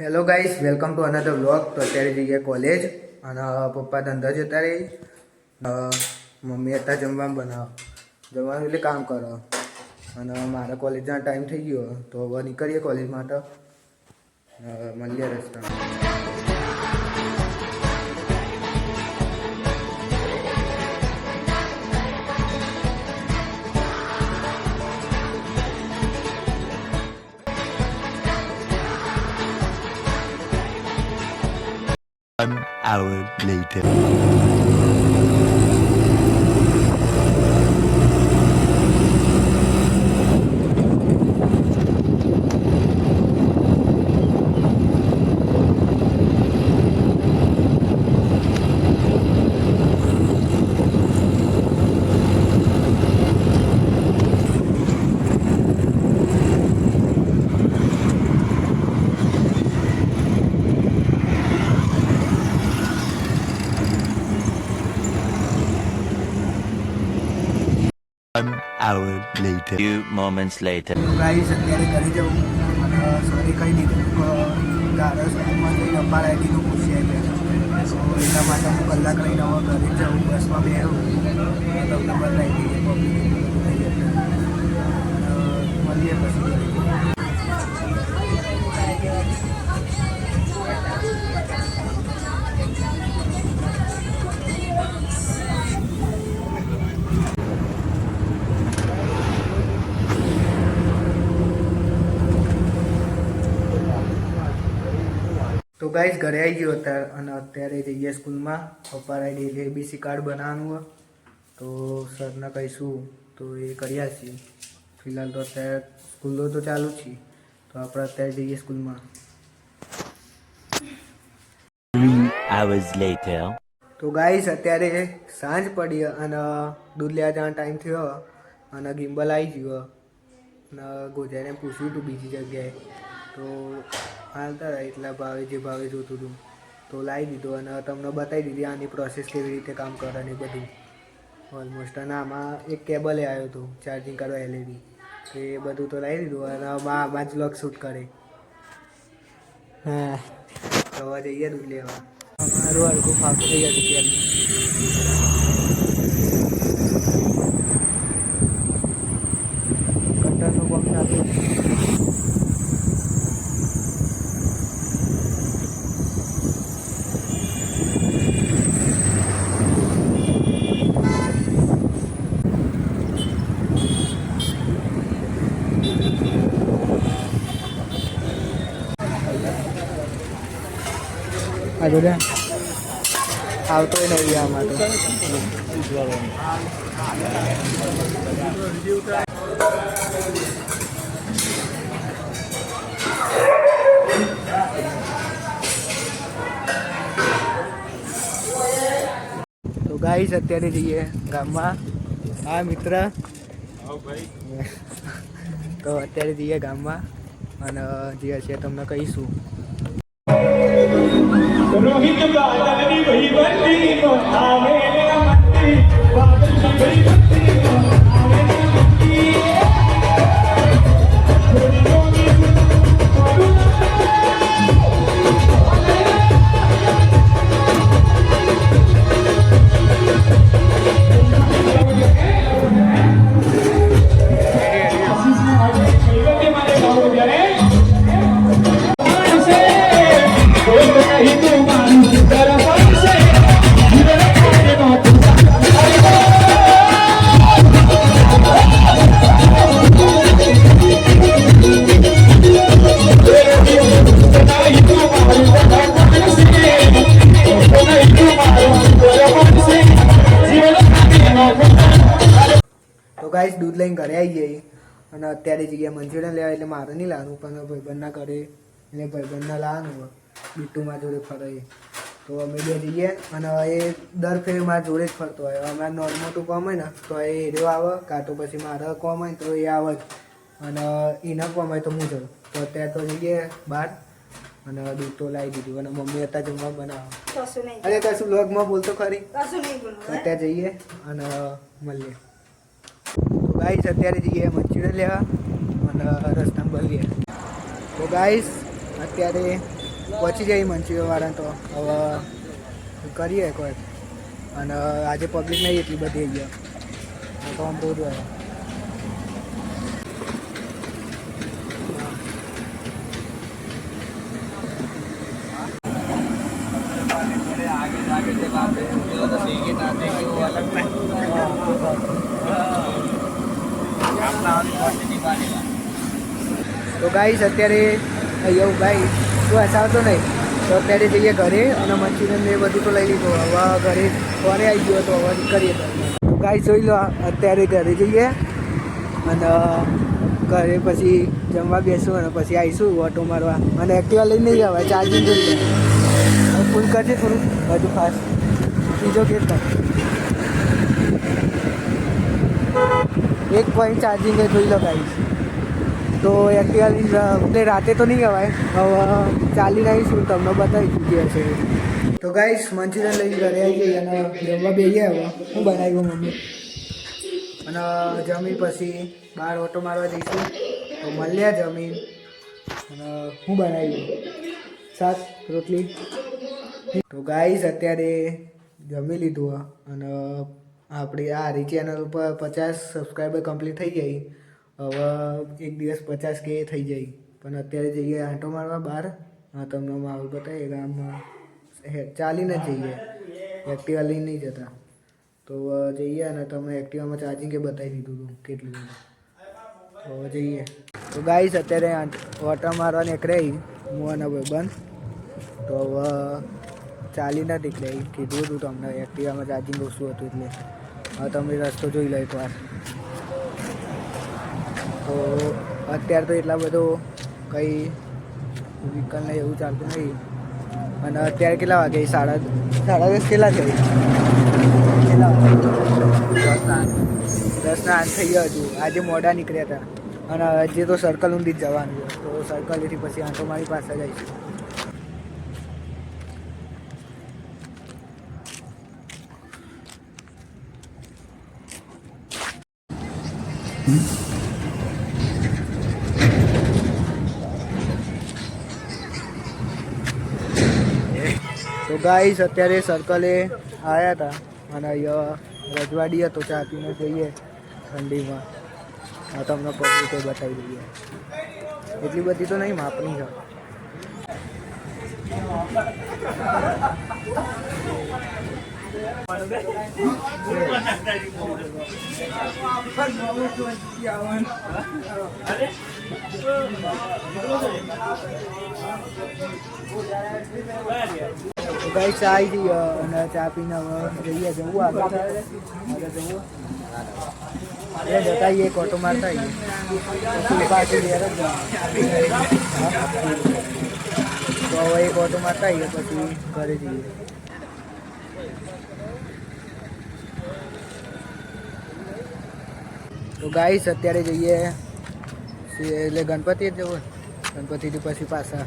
Hello guys welcome to another blog તો અત્યારે જઈએ કોલેજ અને પપ્પા ધંધા જતા રહી. મમ્મી અત્યારે જમવાનું બનાવ. જમવાનું એટલે કામ કરો. અને મારે કોલેજના ટાઈમ થઈ ગયો. તો હવે નીકળીએ કોલેજ માટે. મળીએ રસ્તામાં One hour later. Hour later. Few moments later. Guys અત્યારે ઘરે જવું અને સોરી કહી દીધું ગારો સ્કૂલમાં જઈને અપાર આઈટીનું પૂછી આવ્યા તો એના માટે હું કલાક લઈને હવે ઘરે જાઉં બસમાં બેહું. તમને બતાવી દઈએ પબ્લિક મળીએ પછી. તો ગાઈસ ઘરે આવી ગયો અત્યારે અને અત્યારે જઈએ સ્કૂલમાં પપ્પા ડેલી એબીસી કાર્ડ બનાવવાનું તો સરને કહીશું તો એ કર્યા છીએ ફિલહાલ તો અત્યારે સ્કૂલો તો ચાલુ છે. તો આપણે અત્યારે જઈએ સ્કૂલમાં. તો ગાઈસ અત્યારે સાંજ પડી અને દૂધ લેવા જવાનો ટાઈમ થયો અને ગિમ્બલ આવી ગયો. અને ગોજાને પૂછ્યું હતું બીજી જગ્યાએ. તો હાલતા હતા એટલા ભાવે જે ભાવે જોતું હતું. તો લાવી દીધું અને તમને બતાવી દીધી આની પ્રોસેસ કેવી રીતે કામ કરે ને બધું. ઓલમોસ્ટ અને આમાં એક કેબલે આવ્યો હતો ચાર્જિંગ કરવા એલઈડી તો એ બધું તો લાવી દીધું અને આમાં આમાં જ લોક શૂટ કરે. હા. તો જઈએ દૂધ લેવા અમારું હરખું ફાફું થઈ ગયું ત્યારનું કટરનું કામ ચાલુ છે. આ જોડે આવતો નહીં આમાં તો તો ગાઈસ, અત્યારે જઈએ ગામમાં. હા, મિત્ર? તો અત્યારે જઈએ ગામમાં અને જે હશે તમને કહીશું. રોહિત બાદલની વહીવટી નો આવે રે બાદલની તો ગાઈસ દૂધ લઈને ઘરે આવી જઈએ અને અત્યારે જગ્યાએ મંચુરિયન લેવા એટલે મારે નહીં લાવવાનું પણ ભાઈબંધના ઘરે એટલે ભાઈબંધના લાવવાનું હોય બીટુ મારા જોડે ફરે તો અમે બે જઈએ અને એ દર ફેર મારા જોડે જ ફરતો હોય. અમારે નોર્મલ મોટું કોમ હોય ને તો એ એરિયો આવે કાં તો પછી મારા કોમ હોય તો એ આવે જ. અને એના કોમ હોય તો હું જાઉં. તો અત્યારે તો જઈએ બહાર અને દૂધ તો લાવી દીધું. અને મમ્મી અત્યારે જમવા બનાવો. અરે કશું લગમાં બોલતો ખરી? અત્યારે જઈએ અને મળીએ. તો ગાઈસ અત્યારે જઈએ મંચુરિયન લેવા અને રસ્તામાં મળીએ તો ગાઈસ અત્યારે પહોંચી જાય મંચુરિયનવાળા તો. હવે કરીએ કોઈ અને આજે પબ્લિક નહીં એટલી બધી ગયા તો આમ બહુ જ હોય. તો ગાઈસ અત્યારે એવું ગાઈશ તું હસાવતો નહીં. તો અત્યારે જઈએ ઘરે અને મંચુરિયન એ બધું તો લઈ લીધું. હવે ઘરે ફોને આવી ગયો તો હવે કરીએ તો. ગાઈ જોઈ લો, અત્યારે ઘરે જઈએ અને ઘરે પછી જમવા બેસું અને પછી આવીશું ઓટો મારવા. અને એક્ટિવા લઈને નહીં આવે ચાર્જિંગ જોઈ લે ફૂલ કરજે થોડું બધું ફાસ્ટ બીજો કે એક પોઈન્ટ ચાર્જિંગ જોઈ લો ગાઈશ તો એક્ટિવા રાતે તો નહીં કહેવાય હવે ચાલીને આવીશું તમને બતાવી ચૂકી હશે તો ગાઈશ મંચુરિયન લઈ ઘરે આવી ગઈ અને જમવા બેસીએ હવે હું બનાવ્યું મમ્મી? અને જમી પછી બહાર ઓટો મારવા જઈશું. તો મળ્યા જમીન. અને હું બનાવ્યું? સાત રોટલી. તો ગાઈશ અત્યારે જમી લીધું અને આપણી આ હરી ચેનલ ઉપર પચાસ સબસ્ક્રાઈબર કમ્પ્લીટ થઈ ગઈ. હવે એક દિવસ પચાસ કે થઈ જાય. પણ અત્યારે જઈએ આંટો મારવા બહાર તમને માહોલ બતાવીએ ગામમાં ચાલીને જઈએ. એક્ટિવા લઈને નહીં જતા. તો જઈએ અને તમે એક્ટિવામાં ચાર્જિંગ કે બતાવી દીધું હતું, કેટલું તો જઈએ. તો ગાઈસ અત્યારે ઓટો મારવા નીકળ્યા હું અને ભાઈબંધ. તો હવે ચાલી નથી નીકળ્યા કીધું હતું તમને એક્ટિવામાં ચાર્જિંગ ઓછું હતું એટલે. હવે તમે રસ્તો જોઈ લો એકવાર. તો અત્યારે તો એટલા બધો કંઈ વ્હીકલ નહીં એવું ચાલતું નહીં. અને અત્યારે કેટલા વાગે? સાડા સાડા દસ કેટલા છે કેટલા દસના આઠ. થઈ ગયા હજુ. આજે મોડા નીકળ્યા હતા. અને હજી તો સર્કલ ઊંધી જ જવાનું છે. તો સર્કલથી પછી આંટો મારી પાસે જઈશું તો ગાઈસ અત્યારે સર્કલે આવ્યા હતા અને અહીંયા રજવાડી હતો, ચા પીને જઈએ ઠંડીમાં. આ તમને પબ્લિકે બતાવી દઈએ. એટલી બધી તો નહીં માપણી છે. ગાઈ ચા આવી ગઈ અને ચા પીને હવે જઈએ જવું આગળ જવું. એ જતા એક ઓટો મારતા આવીએ. તો હવે એક ઓટો મારતા આવીએ, પછી ઘરે જઈએ. તો ગાઈસ અત્યારે જઈએ એટલે ગણપતિ જ જવું ગણપતિથી પછી પાછા.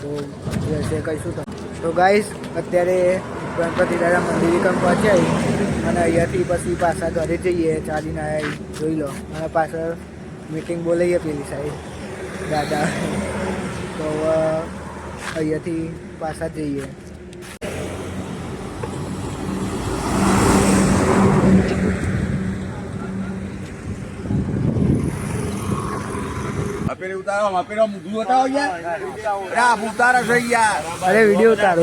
તો જશે કહીશું તો તો ગાઈસ અત્યારે ગણપતિ દાદા મંદિર કંઈ પહોંચ્યા અને અહીંયાથી પછી પાછા ઘરે જઈએ. ચાલીને આવ્યા જોઈ લો. અને પાછળ મીટિંગ બોલાવીએ પેલી સાહેબ દાદા. તો અહીંયાથી પાછા જઈએ. ઉતારો અપેરે મુઢું બતાવો યાર. ઉતારો છે યાર. અરે વીડિયો ઉતારો.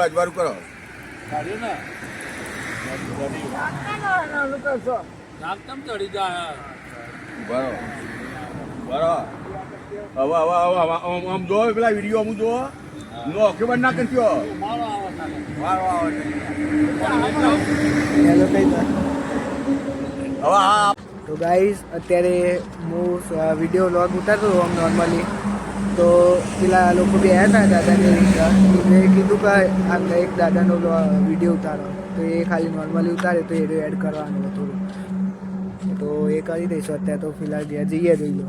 અજવાળું કરો. બરો બરો હવે હવે આમ- જો પેલા વીડિયો અમુક જો નો ના કરજો. મારો આવે હેલો કઈ દો. હવે તો ગાઈઝ અત્યારે હું વીડિયો વ્લોગ ઉતારતો હતો આમ નોર્મલી તો પેલા લોકો બી આવ્યા હતા દાદાને મેં કીધું કે આમ એક દાદાનો વીડિયો ઉતારો. તો એ ખાલી નોર્મલી ઉતારે તો એ એડ કરવાનું હતું. તો એ કરી દઈશું અત્યારે તો ફિલહાલ જ્યાં જઈએ જોઈ લો.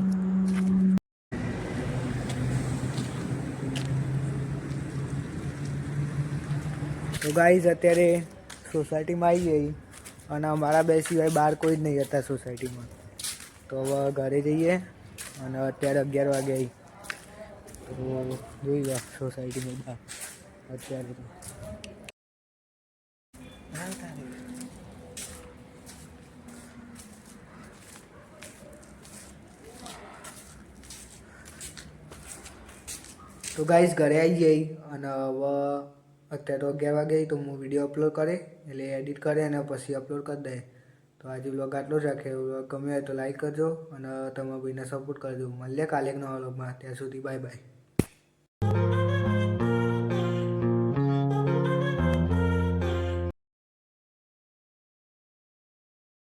ગાઈઝ અત્યારે સોસાયટીમાં આવી ગઈ અને અમારા બે સિવાય બહાર કોઈ જ નહીં હતા સોસાયટીમાં તો હવે ઘરે જઈએ અને અત્યારે અગિયાર વાગે આવી. તો જોઈ ગયા સોસાયટીમાં બહાર. અત્યારે તો. ગાઈસ ઘરે આવી જઈ અને હવે અત્યારે તો અગિયાર વાગે તો હું વીડિયો અપલોડ કરે, એટલે એડિટ કરે અને પછી અપલોડ કરી દે. તો આજે વ્લોગ આટલો જ રાખે ગમે હોય તો લાઈક કરજો અને તમારા ભાઈને સપોર્ટ કરજો. મળીએ કાલે નવા વ્લોગમાં ત્યાં સુધી બાય બાય